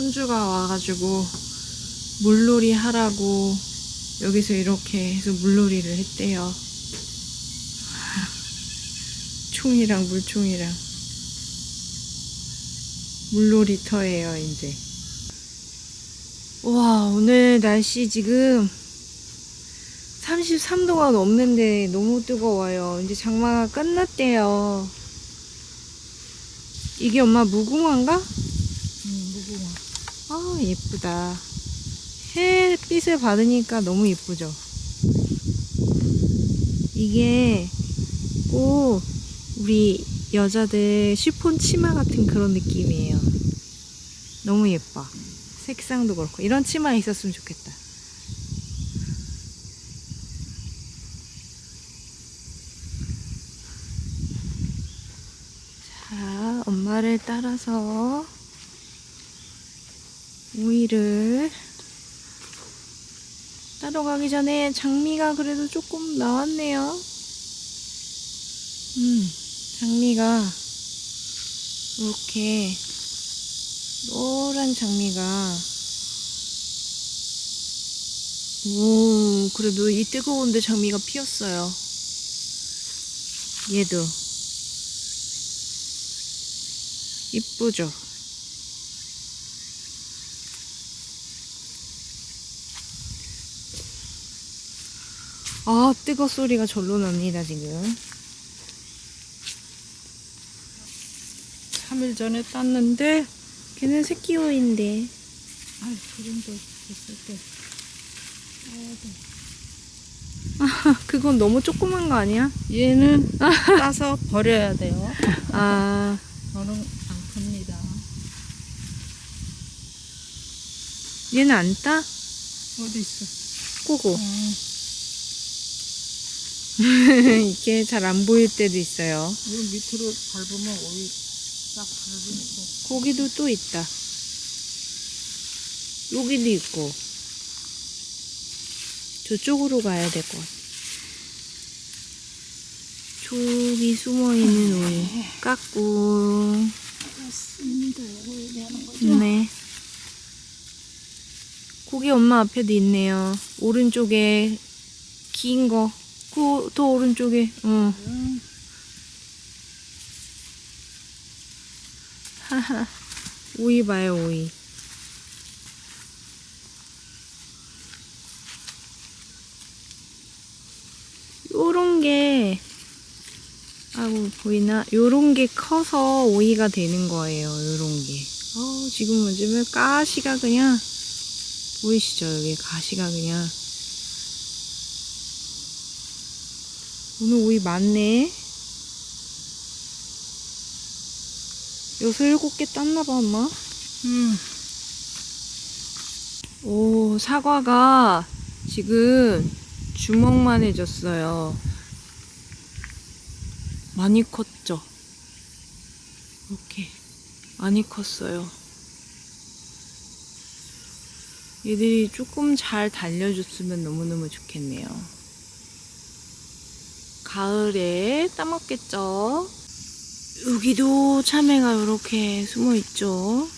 손주가 와가지고 물놀이 하라고 여기서 이렇게 해서 물놀이를 했대요. 총이랑 물총이랑 물놀이터예요 이제. 와 오늘 날씨 지금 33도가 넘는데 너무 뜨거워요. 이제 장마가 끝났대요. 이게 엄마 무궁화인가? 음, 무궁화. 아 예쁘다. 햇빛을 받으니까 너무 예쁘죠. 이게 꼭 우리 여자들 쉬폰 치마 같은 그런 느낌이에요. 너무 예뻐. 색상도 그렇고 이런 치마 있었으면 좋겠다. 자, 엄마를 따라서 오이를 따러 가기 전에 장미가 그래도 조금 나왔네요. 음, 장미가 이렇게 노란 장미가 오, 그래도 이 뜨거운데 장미가 피었어요. 얘도 이쁘죠? 아, 뜨거 소리가 절로 납니다, 지금. 3일 전에 땄는데, 걔는 새끼 오인데. 아이, 그 정도 됐을 때. 아, 그건 너무 조그만 거 아니야? 얘는 따서 버려야 돼요. 아, 저는 안 큽니다. 얘는 안 따? 어디 있어? 꼬고. 어, 이게 잘 안 보일 때도 있어요. 이 밑으로 밟으면 오이 딱 밟으니까. 고기도 또 있다. 여기도 있고. 저쪽으로 가야 될 것 같아. 저기 숨어 있는 오이 깎고. 맞습니다. 이거 하는 거죠? 네. 고기 엄마 앞에도 있네요. 오른쪽에 긴 거. 그, 더 오른쪽에. 어. 음, 하하. 오이 봐요, 오이. 요런 게, 아이고, 보이나? 요런 게 커서 오이가 되는 거예요, 요런 게. 어, 지금 요즘에 가시가 그냥, 보이시죠? 여기 가시가 그냥. 오늘 오이 많네. 여섯 일곱 개 땄나봐, 엄마. 음, 오, 사과가 지금 주먹만 해졌어요. 많이 컸죠? 이렇게. 많이 컸어요. 얘들이 조금 잘 달려줬으면 너무너무 좋겠네요. 가을에 따먹겠죠? 여기도 참외가 이렇게 숨어 있죠?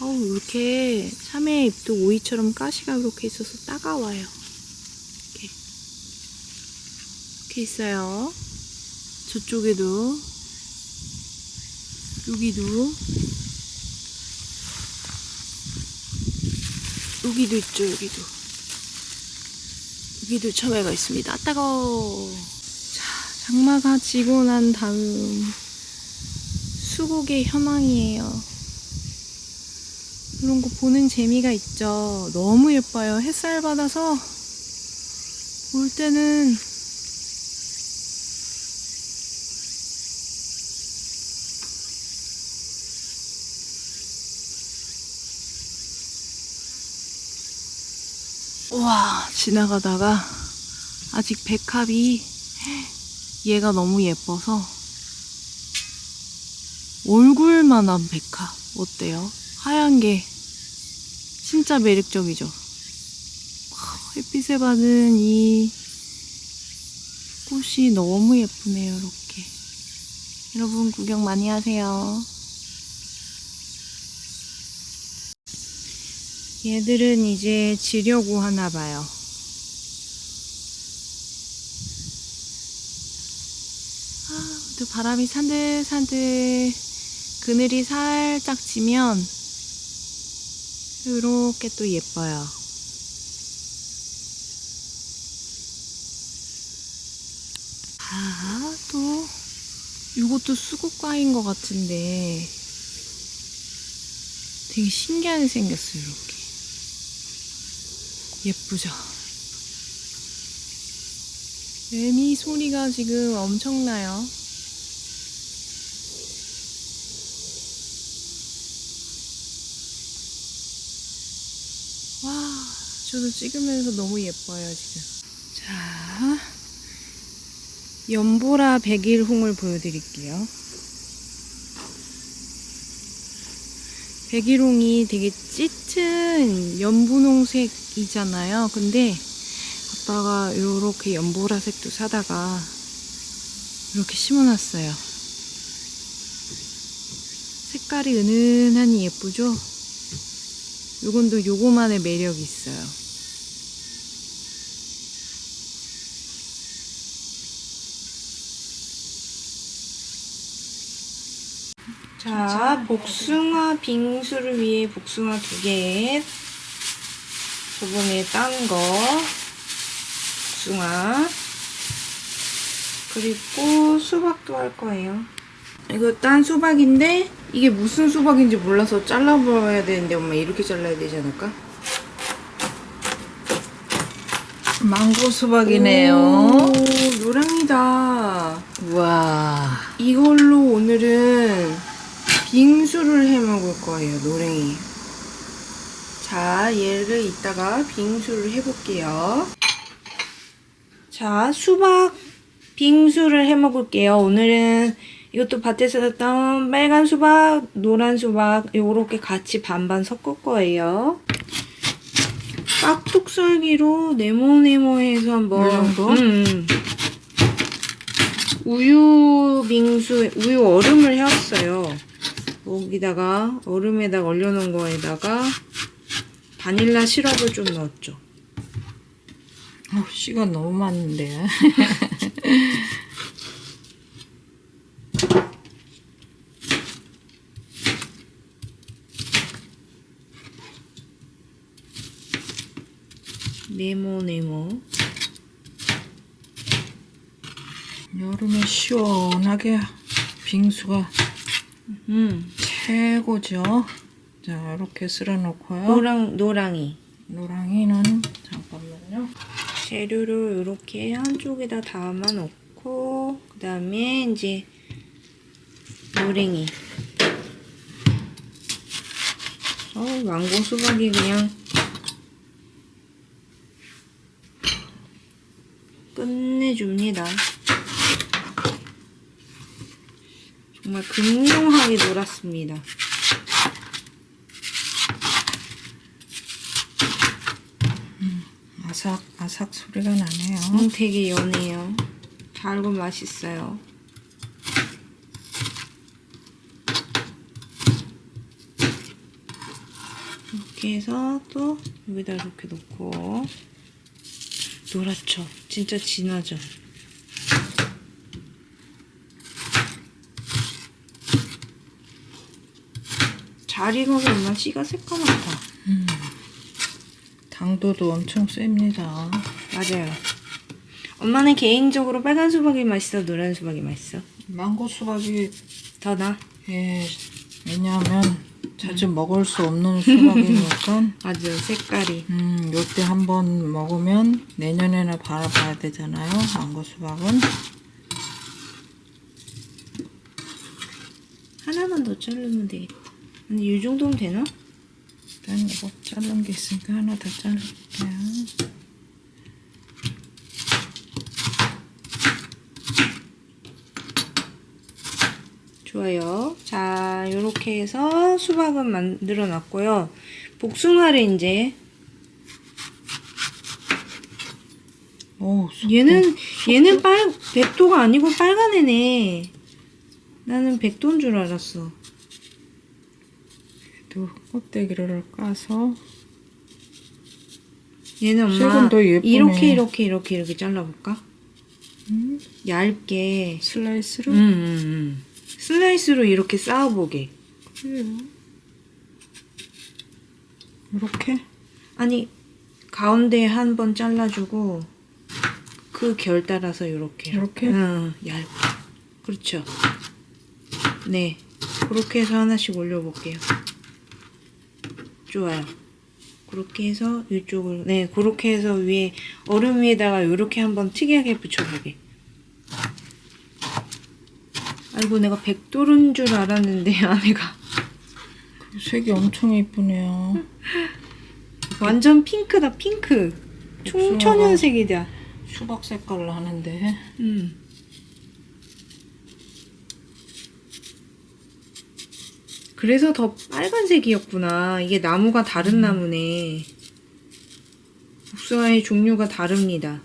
아우 이렇게 참외 잎도 오이처럼 가시가 이렇게 있어서 따가워요. 이렇게 이렇게 있어요. 저쪽에도 여기도 여기도 있죠 여기도 여기도 참외가 있습니다. 아, 따가워. 자 장마가 지고 난 다음 수국의 현황이에요. 이런 거 보는 재미가 있죠. 너무 예뻐요. 햇살 받아서 볼 때는 와 지나가다가 아직 백합이 얘가 너무 예뻐서 얼굴만한 백합 어때요? 하얀 게 진짜 매력적이죠. 와, 햇빛에 받은 이 꽃이 너무 예쁘네요, 이렇게. 여러분 구경 많이 하세요. 얘들은 이제 지려고 하나 봐요. 아, 또 바람이 산들산들 그늘이 살짝 지면 이렇게 또 예뻐요. 아, 또 이것도 수국과인 것 같은데 되게 신기하게 생겼어요, 이렇게. 예쁘죠? 매미 소리가 지금 엄청나요. 와, 저도 찍으면서 너무 예뻐요, 지금. 자, 연보라 백일홍을 보여드릴게요. 백일홍이 되게 짙은 연분홍색이잖아요. 근데 아빠가 이렇게 연보라색도 사다가 이렇게 심어놨어요. 색깔이 은은하니 예쁘죠? 요건 또 요거만의 매력이 있어요. 자, 복숭아 빙수를 위해 복숭아 두 개. 저번에 딴 거. 복숭아. 그리고 수박도 할 거예요. 이거 딴 수박인데, 이게 무슨 수박인지 몰라서 잘라봐야 되는데, 엄마 이렇게 잘라야 되지 않을까? 망고 수박이네요. 오, 노랑이다. 와. 이걸로 오늘은 빙수를 해 먹을 거예요, 노랭이. 자, 얘를 이따가 빙수를 해볼게요. 자, 수박 빙수를 해 먹을게요. 오늘은 이것도 밭에서 샀던 빨간 수박, 노란 수박, 요렇게 같이 반반 섞을 거예요. 깍둑 썰기로 네모네모해서 한번. 이 정도? 음. 우유 빙수, 우유 얼음을 해왔어요. 여기다가 얼음에다가 얼려놓은 거에다가 바닐라 시럽을 좀 넣었죠. 어, 시간 너무 많은데. 네모 네모. 여름에 시원하게 빙수가 음, 최고죠. 자, 이렇게 쓸어 놓고요. 노랑, 노랑이. 노랑이는 잠깐만요. 재료를 이렇게 한쪽에다 담아 놓고, 그 다음에 이제 노랭이. 어, 망고 수박이 그냥 끝내줍니다. 정말 극명하게 놀았습니다. 아삭 아삭 소리가 나네요. 음, 되게 연해요. 달고 맛있어요. 이렇게 해서 또 여기다 이렇게 놓고 노랗죠? 진짜 진하죠? 잘 익어서 엄마 씨가 새까맣다. 당도도 엄청 셉니다. 맞아요. 엄마는 개인적으로 빨간 수박이 맛있어, 노란 수박이 맛있어? 망고 수박이 더 나? 예, 왜냐하면 자주 먹을 수 없는 수박이니까 맞아, 색깔이. 음, 요때 한번 먹으면 내년에나 바라봐야 되잖아요. 망고 수박은. 하나만 더 자르면 되겠다. 근데 이 정도면 되나? 일단 이거 자른 게 있으니까 하나 더 자를게요. 좋아요. 자, 요렇게 해서 수박은 만들어 놨고요. 복숭아를 이제 오, 속- 얘는 얘는 빨 백도가 아니고 빨간 애네. 나는 백도인 줄 알았어. 또 껍데기를 까서 얘는 엄마 더 예쁘네. 이렇게 이렇게 이렇게 이렇게 잘라볼까? 음, 얇게 슬라이스로? 음, 음, 음. 슬라이스로 이렇게 쌓아보게 그래요. 이렇게? 아니 가운데 한 번 잘라주고 그 결 따라서 이렇게 이렇게? 응 얇게 그렇죠 네 그렇게 해서 하나씩 올려볼게요 좋아요. 그렇게 해서 이쪽을 네 그렇게 해서 위에 얼음 위에다가 이렇게 한번 특이하게 붙여보게. 아이고 내가 백돌인 줄 알았는데 아내가. 색이 엄청 예쁘네요. 완전 핑크다 핑크. 청천연색이다. 수박 색깔로 하는데. 음. 그래서 더 빨간색이었구나. 이게 나무가 다른 나무네. 복숭아의 종류가 다릅니다.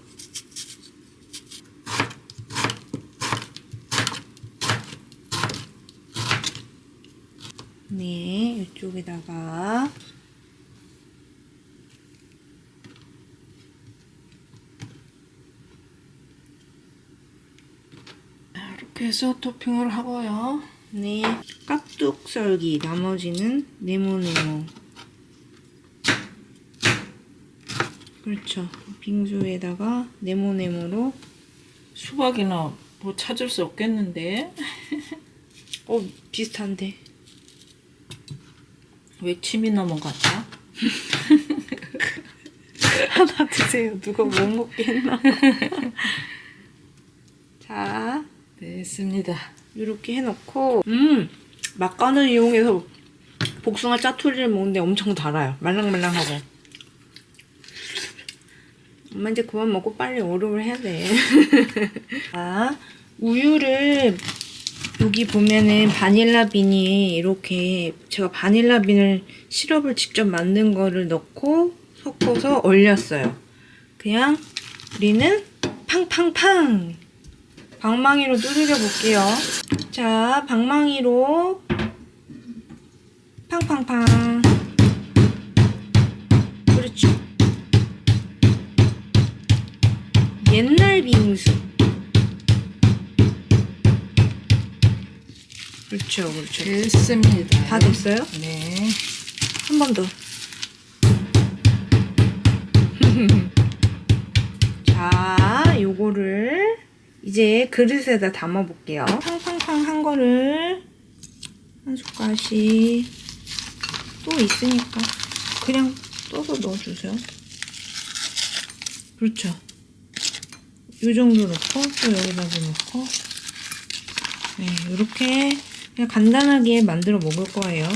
네, 이쪽에다가 이렇게 해서 토핑을 하고요. 네, 깍둑 썰기. 나머지는 네모네모. 그렇죠. 빙수에다가 네모네모로. 수박이나 뭐 찾을 수 없겠는데 어, 비슷한데. 왜 침이 넘어갔다? 하나 드세요. 누가 못 먹게 했나? 자, 됐습니다. 이렇게 해놓고, 음, 막간을 이용해서 복숭아 짜투리를 먹는데 엄청 달아요. 말랑말랑하고. 엄마 이제 그만 먹고 빨리 얼음을 해야 돼. 자, 우유를 여기 보면은 바닐라 빈이 이렇게 제가 바닐라 빈을 시럽을 직접 만든 거를 넣고 섞어서 얼렸어요. 그냥 우리는 팡팡팡 방망이로 두드려 볼게요. 자, 방망이로 팡팡팡. 그렇죠. 옛날 빙수. 그렇죠, 그렇죠. 됐습니다. 다 됐어요? 네. 한 번 더. 자, 요거를 이제 그릇에다 담아 볼게요. 팡팡팡 한 거를 한 숟갈씩 또 있으니까 그냥 떠서 넣어주세요. 그렇죠. 요 정도 넣고 또 여기다도 넣고 네, 이렇게 그냥 간단하게 만들어 먹을 거예요.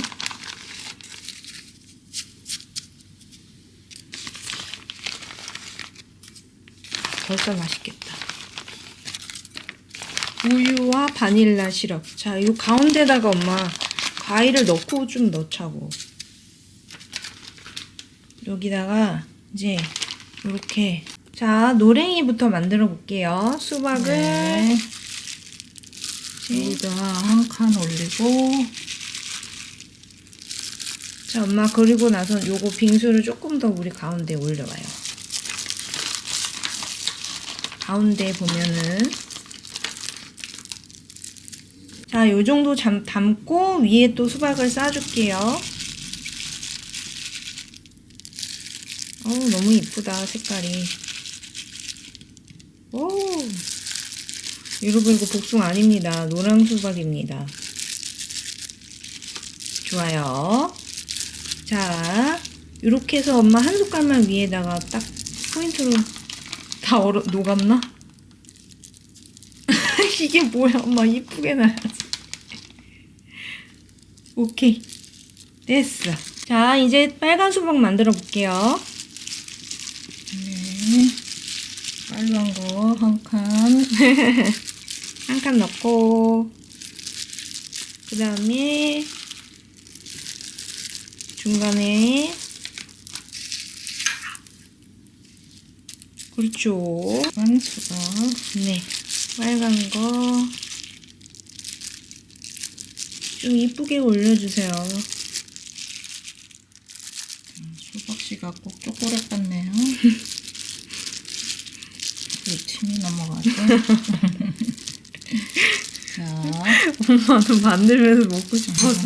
벌써 맛있겠다. 우유와 바닐라 시럽. 자, 이 가운데다가 엄마 과일을 넣고 좀 넣자고. 여기다가 이제 이렇게 자 노랭이부터 만들어 볼게요. 수박을 네. 여기다 한 칸 올리고 자 엄마 그리고 나서 요거 빙수를 조금 더 우리 가운데 올려봐요. 가운데 보면은 자, 요 정도 잠, 담고 위에 또 수박을 싸줄게요. 어우, 너무 이쁘다, 색깔이. 오! 여러분, 이거 복숭아 아닙니다. 노랑 수박입니다. 좋아요. 자, 이렇게 해서 엄마 한 숟갈만 위에다가 딱 포인트로 다 얼어, 녹았나? 이게 뭐야, 엄마 이쁘게 나야지. 오케이. 됐어. 자, 이제 빨간 수박 만들어 볼게요. 네. 빨간 거 한 칸. 한 칸 넣고, 그 다음에, 중간에, 그렇죠. 한 수박. 네. 빨간 거. 좀 이쁘게 올려주세요. 수박씨가 꼭 초콜릿 같네요. 왜 침이 넘어가지? 자, 엄마도 만들면서 먹고 싶어서.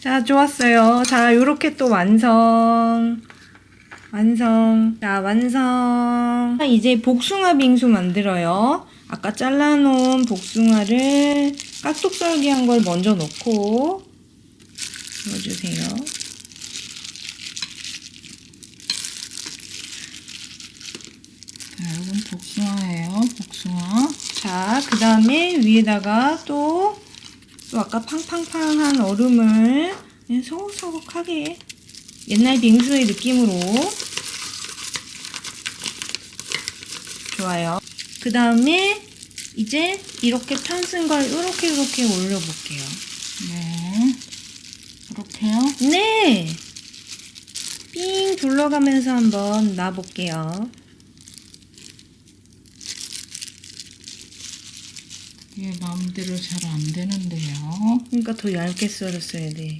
자, 좋았어요. 자, 요렇게 또 완성. 완성. 자, 완성. 자, 이제 복숭아 빙수 만들어요. 아까 잘라놓은 복숭아를 깍둑썰기한 걸 먼저 넣고 넣어주세요. 자, 이건 복숭아예요. 복숭아. 자, 그 다음에 위에다가 또, 또 아까 팡팡팡한 얼음을 서걱서걱하게 옛날 빙수의 느낌으로 좋아요. 그 다음에 이제 이렇게 편쓴 걸 이렇게 이렇게 올려볼게요. 네. 이렇게요. 네! 삥 둘러가면서 한번 놔볼게요. 이게 마음대로 잘 안 되는데요. 그러니까 더 얇게 썰었어야 돼.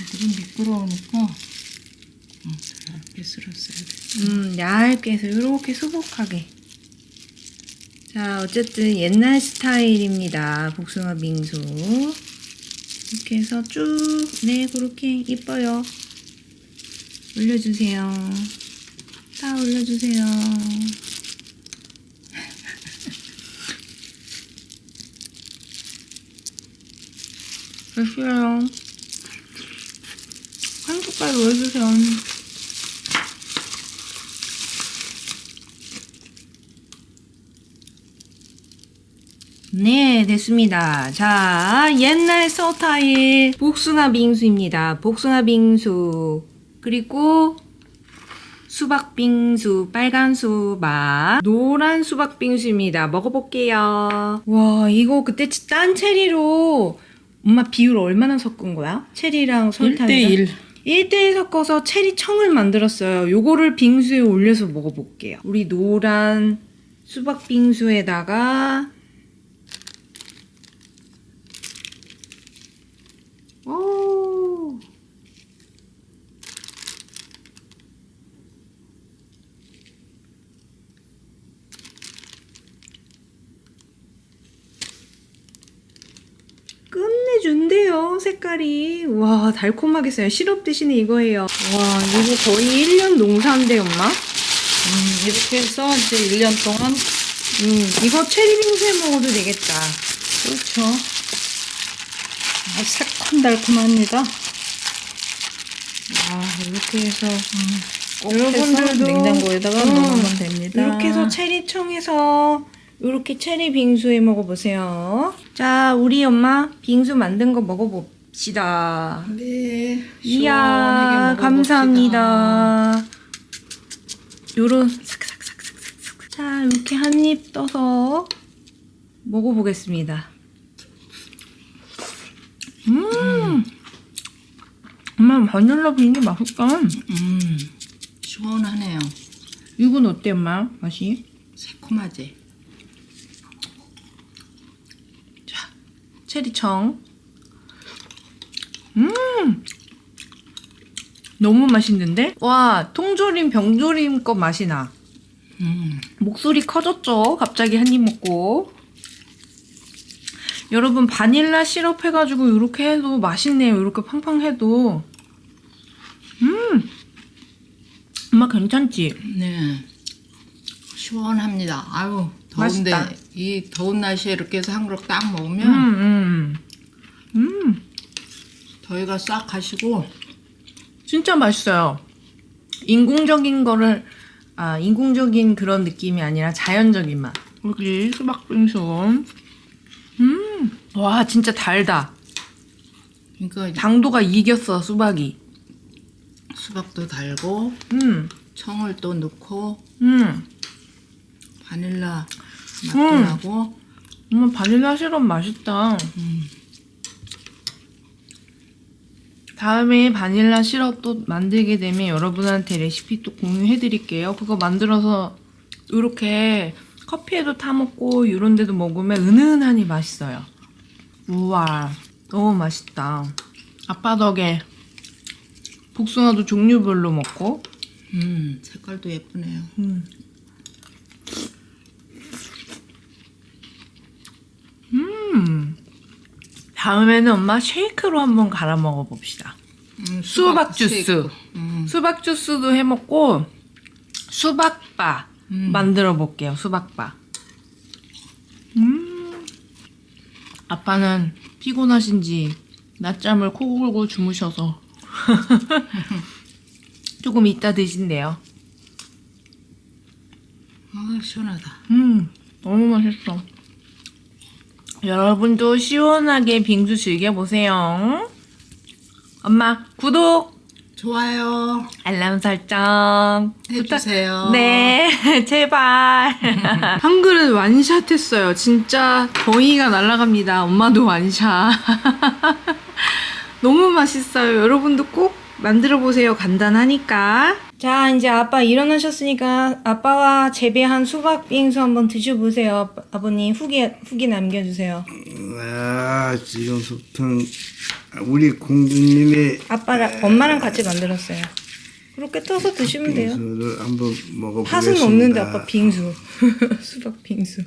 애들이 미끄러우니까 얇게 쓸었어야 돼. 음, 얇게 해서 이렇게 수북하게. 자, 어쨌든 옛날 스타일입니다. 복숭아 빙수. 이렇게 해서 쭉, 네, 그렇게 이뻐요. 올려주세요. 다 올려주세요. 됐어요. 한 숟갈 넣어주세요. 네, 됐습니다. 자, 옛날 서타일 복숭아 빙수입니다. 복숭아 빙수. 그리고 수박 빙수, 빨간 수박, 노란 수박 빙수입니다. 먹어볼게요. 와, 이거 그때 딴 체리로 엄마 비율 얼마나 섞은 거야? 체리랑 설탕이랑? 1대1. 1대1 섞어서 체리 청을 만들었어요. 요거를 빙수에 올려서 먹어볼게요. 우리 노란 수박 빙수에다가 오. 끝내준대요 색깔이. 와 달콤하겠어요. 시럽 대신에 이거예요. 와 이거 거의 1년 농사인데 엄마? 음, 이렇게 해서 이제 1년 동안? 음 이거 체리 빙수에 먹어도 되겠다. 그렇죠. 아, 새콤달콤합니다. 와 이렇게 해서 꼭 여러분들도 냉장고에다가 음, 넣으면 됩니다. 이렇게 해서 체리청에서 이렇게 체리 빙수에 먹어보세요 자 우리 엄마 빙수 만든 거 먹어봅시다 네. 이야 먹어봅시다. 감사합니다 요런 삭삭삭삭삭 자 이렇게 한 입 떠서 먹어보겠습니다 음 엄마 바닐라 빙이 맛있다 음, 시원하네요. 이건 어때 엄마 맛이? 새콤하지? 체리청 음 너무 맛있는데? 와 통조림 병조림 거 맛이 나 음, 목소리 커졌죠? 갑자기 한 입 먹고. 여러분 바닐라 시럽 해가지고 이렇게 해도 맛있네요. 이렇게 팡팡 해도. 음, 엄마 괜찮지? 네. 시원합니다. 아유, 더운데 맛있다. 이 더운 날씨에 이렇게 해서 한 그릇 딱 먹으면 음, 음, 음, 더위가 싹 가시고 진짜 맛있어요. 인공적인 거를 아 인공적인 그런 느낌이 아니라 자연적인 맛. 여기 수박 빙수. 음, 와 진짜 달다. 그러니까 당도가 이겼어 수박이. 수박도 달고 음. 청을 또 넣고 음, 바닐라 맛도 음. 나고 엄마 바닐라 시럽 맛있다. 음, 다음에 바닐라 시럽도 만들게 되면 여러분한테 레시피 또 공유해 드릴게요. 그거 만들어서 이렇게 커피에도 타 먹고 이런 데도 먹으면 은은하니 맛있어요. 우와, 너무 맛있다. 아빠 덕에 복숭아도 종류별로 먹고. 음, 색깔도 예쁘네요. 음. 음. 다음에는 엄마 쉐이크로 한번 갈아 먹어 봅시다. 음, 수박 주스. 쉐이크. 음. 수박 주스도 해 먹고 수박바 음. 만들어 볼게요. 수박바. 음. 아빠는 피곤하신지 낮잠을 코 골고 주무셔서 조금 이따 드신대요. 아, 시원하다. 음, 너무 맛있어. 여러분도 시원하게 빙수 즐겨보세요. 엄마, 구독, 좋아요. 알람 설정. 해주세요. 네, 제발. 한 그릇 완샷 했어요. 진짜 더위가 날아갑니다. 엄마도 완샷. 너무 맛있어요. 여러분도 꼭 만들어 보세요. 간단하니까. 자, 이제 아빠 일어나셨으니까 아빠와 재배한 수박 빙수 한번 드셔보세요. 아버님 후기 후기 남겨주세요. 아, 지금부터는 우리 공주님의 아빠랑 엄마랑 같이 만들었어요. 그렇게 떠서 드시면 돼요. 빙수를 한번 먹어보겠습니다. 팥은 없는데 아빠 빙수. 수박 빙수.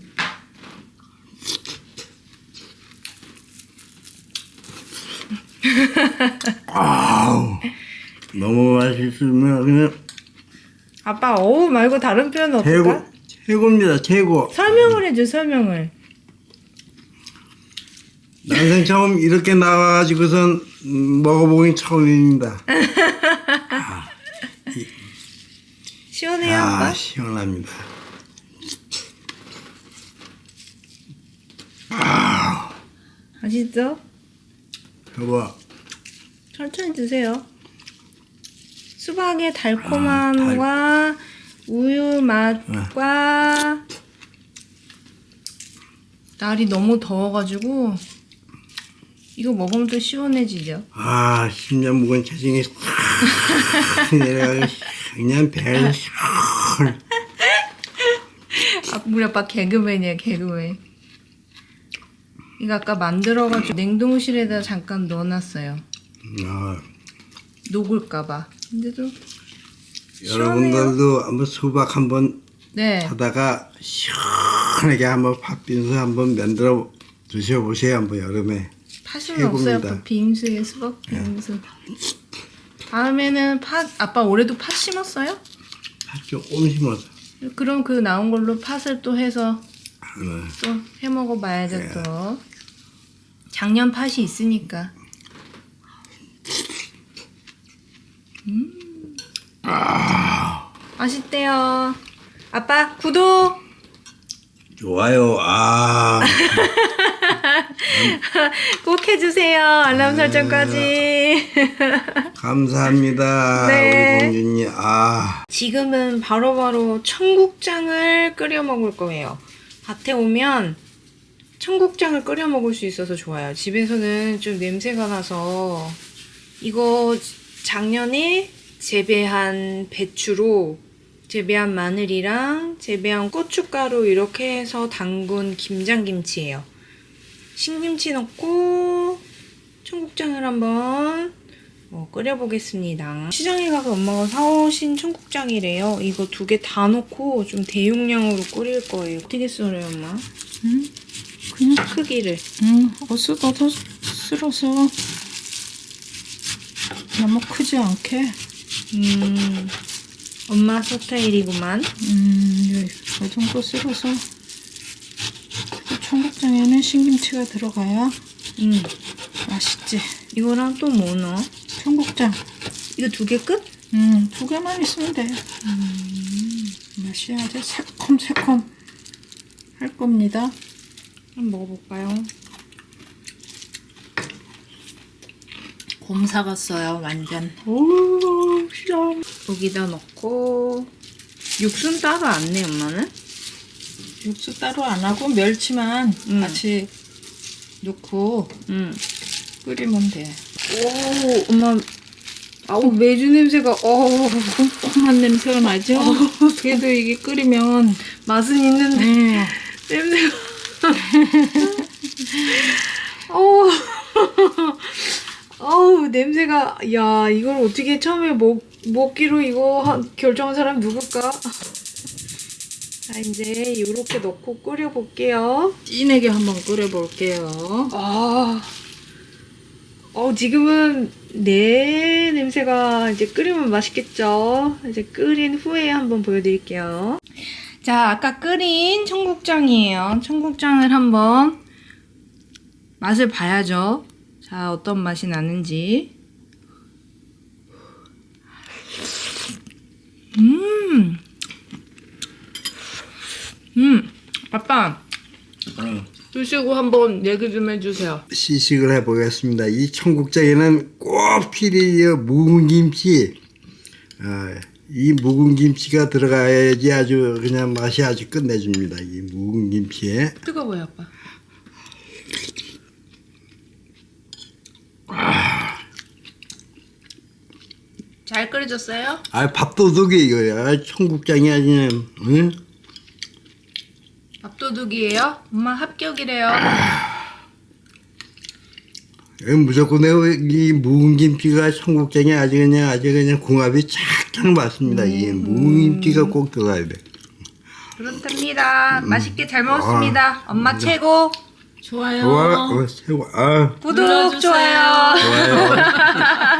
아우, 너무 맛있으면 그냥 아빠 어우 말고 다른 표현 최고, 없을까? 최고입니다, 최고. 설명을 해줘 설명을. 난생 처음 이렇게 나와가지고선 음, 먹어보긴 처음입니다. 시원해요 아, 아빠? 시원합니다. 맛있죠? 여보, 천천히 드세요. 수박의 달콤함과 우유 맛과 날이 너무 더워가지고 이거 먹으면 또 시원해지죠. 아, 심장 무거운 체중이 싹 내려가고 그냥 시원. 아, 우리 아빠 개그맨이야 개그맨. 이거 아까 만들어가지고 냉동실에다 잠깐 넣어놨어요. 아, 녹을까봐. 근데도 여러분들도 한번 수박 한번 네 하다가 시원하게 한번 팥빙수 한번 만들어 드셔보세요 한번 여름에 팥은 최고입니다. 없어요. 아빠 빙수에 수박 빙수. 다음에는 팥 아빠 올해도 팥 심었어요? 팥 조금 심어서 그럼 그 나온 걸로 팥을 또 해서 네. 또 해 먹어 봐야죠 또. 작년 팥이 있으니까. 음. 맛있대요. 아빠 구독. 좋아요 아 꼭 해주세요. 알람 설정까지. 감사합니다 네. 우리 공주님 아 지금은 바로바로 청국장을 끓여 먹을 거예요. 밭에 오면 청국장을 끓여 먹을 수 있어서 좋아요. 집에서는 좀 냄새가 나서 이거 작년에 재배한 배추로 재배한 마늘이랑 재배한 고춧가루 이렇게 해서 담근 김장김치예요. 신김치 넣고 청국장을 한번 어, 끓여보겠습니다. 시장에 가서 엄마가 사오신 청국장이래요. 이거 두 개 다 넣고 좀 대용량으로 끓일 거예요. 어떻게 썰어요, 엄마? 음, 그냥 크기를. 음, 어슷어서 쓸어서 너무 크지 않게. 음, 엄마 스타일이구만. 음, 이 정도 쓸어서. 그 청국장에는 신김치가 들어가야 음, 맛있지. 이거랑 또 뭐 넣어? 청국장. 이거 두 개 끝? 음, 두 개만 있으면 돼. 음, 맛이 아주 새콤새콤 할 겁니다. 한번 먹어볼까요? 곰 사갔어요, 완전. 오, 시장. 여기다 넣고 육수는 따로 안 내, 엄마는? 육수 따로 안 하고 멸치만 음. 같이 넣고 응. 끓이면 돼. 오, 엄마. 아우, 매주 냄새가, 어 콩콩한 냄새가 나죠? 그래도 이게 끓이면 맛은 있는데. 음, 냄새가. 어. 어우 냄새가 야 이걸 어떻게 처음에 먹 먹기로 이거 한- 결정한 사람 누굴까? 자 이제 이렇게 넣고 끓여 볼게요. 진하게 한번 끓여볼게요. 아, 어 지금은 내 냄새가 이제 끓이면 맛있겠죠. 이제 끓인 후에 한번 보여드릴게요. 자 아까 끓인 청국장이에요. 청국장을 한번 맛을 봐야죠. 자 어떤 맛이 나는지. 음, 음, 아빠 드시고 한번 얘기 좀 해주세요. 시식을 해보겠습니다. 이 청국장에는 꼭 필요해요. 묵은 김치. 아, 이 묵은 김치가 들어가야지 아주 그냥 맛이 아주 끝내줍니다. 이 묵은 김치에. 뜨거워요, 아빠. 잘 끓여졌어요? 아, 밥도둑이 이거야. 아, 청국장이 그냥, 응? 밥도둑이에요? 엄마 합격이래요. 이거 무조건 이 묵은 김치가 청국장이 아주 그냥 아주 그냥 궁합이 착착 맞습니다. 이 묵은 김치가 꼭 들어가야 돼. 그렇답니다. 맛있게 잘 먹었습니다. 엄마 최고. 좋아요. 좋아, 어, 최고. 아, 구독, 눌러주세요. 좋아요. 좋아요.